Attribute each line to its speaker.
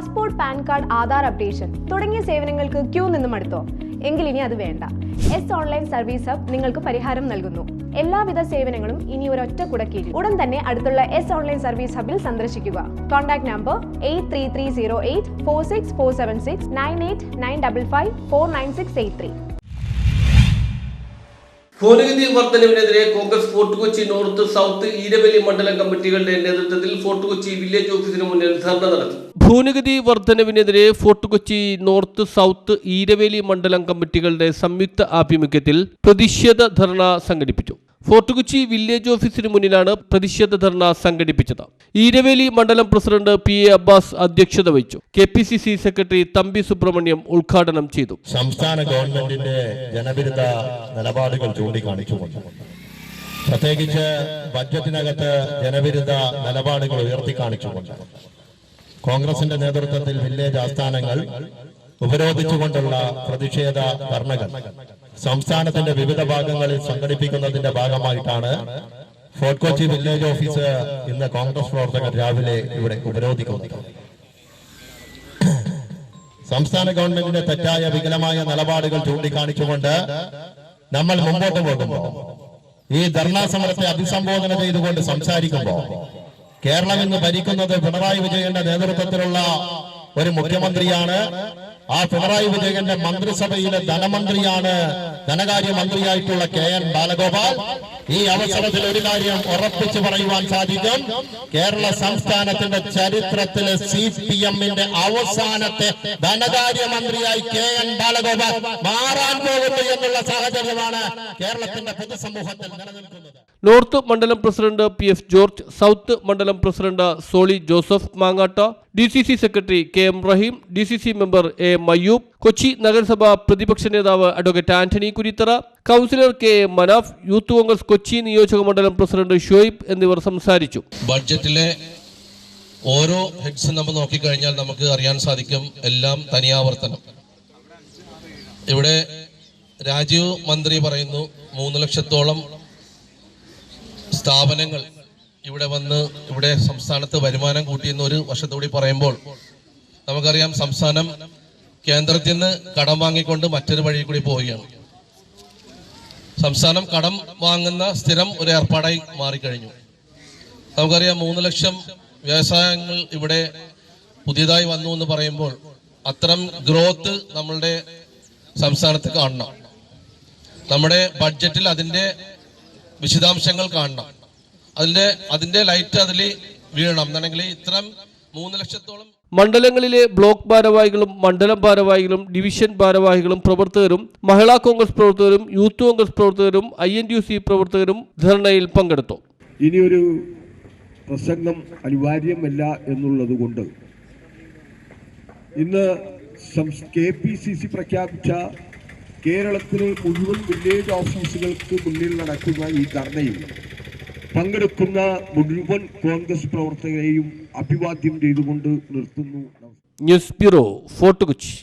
Speaker 1: Passport PAN card Aadhaar updation തുടങ്ങിയ സേവനങ്ങൾക്ക് Q നിന്നും അടുത്തോ? എങ്കിൽ ഇനി അത് വേണ്ട. എസ് ഓൺലൈൻ സർവീസ് ഹബ് നിങ്ങൾക്ക് പരിഹാരം നൽകുന്നു. എല്ലാവിധ സേവനങ്ങളും ഇനി ഒരൊറ്റ കുടക്കീഴിൽ. ഉടൻ തന്നെ അടുത്തുള്ള എസ് ഓൺലൈൻ സർവീസ് ഹബിൽ സന്ദർശിക്കുക. Contact number eight three three zero eight four six four seven six nine eight nine double five four nine six eight three
Speaker 2: ഭൂനികുതി വർദ്ധനവിനെതിരെ Congress fort Kochi north south Eraveli മണ്ഡലം കമ്മിറ്റികളുടെ നേതൃത്വത്തിൽ fort Kochi village ഓഫീസിന് മുന്നിൽ ധർണ നടത്തി. ഭൂനികുതി വർധനവിനെതിരെ fort Kochi north south Eraveli മണ്ഡലം കമ്മിറ്റികളുടെ സംയുക്ത ആഭിമുഖ്യത്തിൽ പ്രതിഷേധ ധർണ സംഘടിപ്പിച്ചു. ഫോർട്ട് കൊച്ചി വില്ലേജ് ഓഫീസിന് മുന്നിലാണ് പ്രതിഷേധ ധർണ സംഘടിപ്പിച്ചത്. ഈരവേലി മണ്ഡലം പ്രസിഡന്റ് പി എ അബ്ബാസ് അധ്യക്ഷത വഹിച്ചു. K P C C secretary Thampi Subramaniam ഉദ്ഘാടനം ചെയ്തു.
Speaker 3: സംസ്ഥാന ഗവൺമെന്റിന്റെ ജനവിരുദ്ധ നിലപാടുകൾ ചൂണ്ടിക്കാണിച്ചുകൊണ്ട് പ്രത്യേകിച്ച് ബഡ്ജറ്റിനകത്ത് ജനവിരുദ്ധ നിലപാടുകൾ ഉയർത്തിക്കാണിച്ചുകൊണ്ട് കോൺഗ്രസിന്റെ നേതൃത്വത്തിൽ വില്ലേജ് ആസ്ഥാനങ്ങൾ ഉപരോധിച്ചുകൊണ്ടുള്ള പ്രതിഷേധ ധർണകൾ സംസ്ഥാനത്തിന്റെ വിവിധ ഭാഗങ്ങളിൽ സംഘടിപ്പിക്കുന്നതിന്റെ ഭാഗമായിട്ടാണ് ഫോർട്ട് കൊച്ചി വില്ലേജ് ഓഫീസ് ഇന്ന് കോൺഗ്രസ് പ്രവർത്തകർ രാവിലെ ഇവിടെ ഉപരോധിക്കുന്നത്. സംസ്ഥാന ഗവൺമെന്റിന്റെ തെറ്റായ വികലമായ നിലപാടുകൾ ചൂണ്ടിക്കാണിച്ചുകൊണ്ട് നമ്മൾ മുമ്പോട്ട് പോകുമ്പോൾ ഈ ധർണാ സമരത്തെ അഭിസംബോധന ചെയ്തുകൊണ്ട് സംസാരിക്കുമ്പോൾ കേരളം ഇന്ന് ഭരിക്കുന്നത് പിണറായി വിജയന്റെ നേതൃത്വത്തിലുള്ള ഒരു മുഖ്യമന്ത്രിയാണ് ആ പിണറായി വിജയന്റെ മന്ത്രിസഭയിലെ ധനമന്ത്രിയാണ് ധനകാര്യ മന്ത്രിയായിട്ടുള്ള കെ എൻ ബാലഗോപാൽ. ഈ അവസരത്തിൽ ഒരു കാര്യം ഉറപ്പിച്ചു പറയുവാൻ സാധിക്കും. കേരള സംസ്ഥാനത്തിന്റെ ചരിത്രത്തിലെ സി പി എമ്മിന്റെ അവസാനത്തെ ധനകാര്യമന്ത്രിയായി കെ എൻ ബാലഗോപാൽ മാറാൻ പോകുന്നു എന്നുള്ള സാഹചര്യമാണ് കേരളത്തിന്റെ പൊതുസമൂഹത്തിൽ നിലനിൽക്കുന്നത്.
Speaker 2: നോർത്ത് മണ്ഡലം president P F George south മണ്ഡലം president Soly Joseph Mangatt D C C secretary K M Raheem D C C member A Mayyub Kochi നഗരസഭ പ്രതിപക്ഷ നേതാവ് advocate Antony Kurithara councillor K A Manaf youth Congress Kochi നിയോജക മണ്ഡലം president Shoaib എന്നിവർ സംസാരിച്ചു.
Speaker 4: ബഡ്ജറ്റിലെ ഓരോ heads നമ്മൾ നോക്കിക്കഴിഞ്ഞാൽ നമുക്ക് അറിയാൻ സാധിക്കും എല്ലാം തനിയാവർത്തനം. ഇവിടെ രാജീവ് മന്ത്രി പറയുന്നു മൂന്ന് ലക്ഷത്തോളം സ്ഥാപനങ്ങൾ ഇവിടെ വന്ന് ഇവിടെ സംസ്ഥാനത്ത് വരുമാനം കൂട്ടിയെന്ന് ഒരു വർഷത്തോടി പറയുമ്പോൾ നമുക്കറിയാം സംസ്ഥാനം കേന്ദ്രത്തിൽ നിന്ന് കടം വാങ്ങിക്കൊണ്ട് മറ്റൊരു വഴി കൂടി പോവുകയാണ്. സംസ്ഥാനം കടം വാങ്ങുന്ന സ്ഥിരം ഒരു ഏർപ്പാടായി മാറിക്കഴിഞ്ഞു. നമുക്കറിയാം മൂന്ന് ലക്ഷം വ്യവസായങ്ങൾ ഇവിടെ പുതിയതായി വന്നു എന്ന് പറയുമ്പോൾ അത്തരം ഗ്രോത്ത് നമ്മളുടെ സംസ്ഥാനത്ത് കാണണം. നമ്മുടെ ബഡ്ജറ്റിൽ അതിന്റെ വിശദാംശങ്ങൾ കാണണം. അതിന്റെ അതിന്റെ ലൈറ്റ് അതിൽ വീഴണം. എന്നാണെങ്കിൽ ഇത്തരം മൂന്ന് ലക്ഷത്തോളം
Speaker 2: മണ്ഡലങ്ങളിലെ ബ്ലോക്ക് ഭാരവാഹികളും മണ്ഡലം ഭാരവാഹികളും ഡിവിഷൻ ഭാരവാഹികളും പ്രവർത്തകരും മഹിളാ കോൺഗ്രസ് പ്രവർത്തകരും യൂത്ത് കോൺഗ്രസ് പ്രവർത്തകരും ഐ എൻ യു സി പ്രവർത്തകരും ധർണയിൽ പങ്കെടുത്തു.
Speaker 5: ഇനിയൊരു പ്രസംഗം അനിവാര്യമല്ല എന്നുള്ളത് കൊണ്ട് ഇന്ന് കെ പി സി സി പ്രഖ്യാപിച്ച കേരളത്തിലെ മുഴുവൻ വില്ലേജ് ഓഫീസുകൾക്ക് മുന്നിൽ നടക്കുന്ന ഈ ധർണയിൽ പങ്കെടുക്കുന്ന മുഴുവൻ കോൺഗ്രസ് പ്രവർത്തകരെയും അഭിവാദ്യം ചെയ്തുകൊണ്ട് നിർത്തുന്നു.
Speaker 2: News bureau fort Kochi.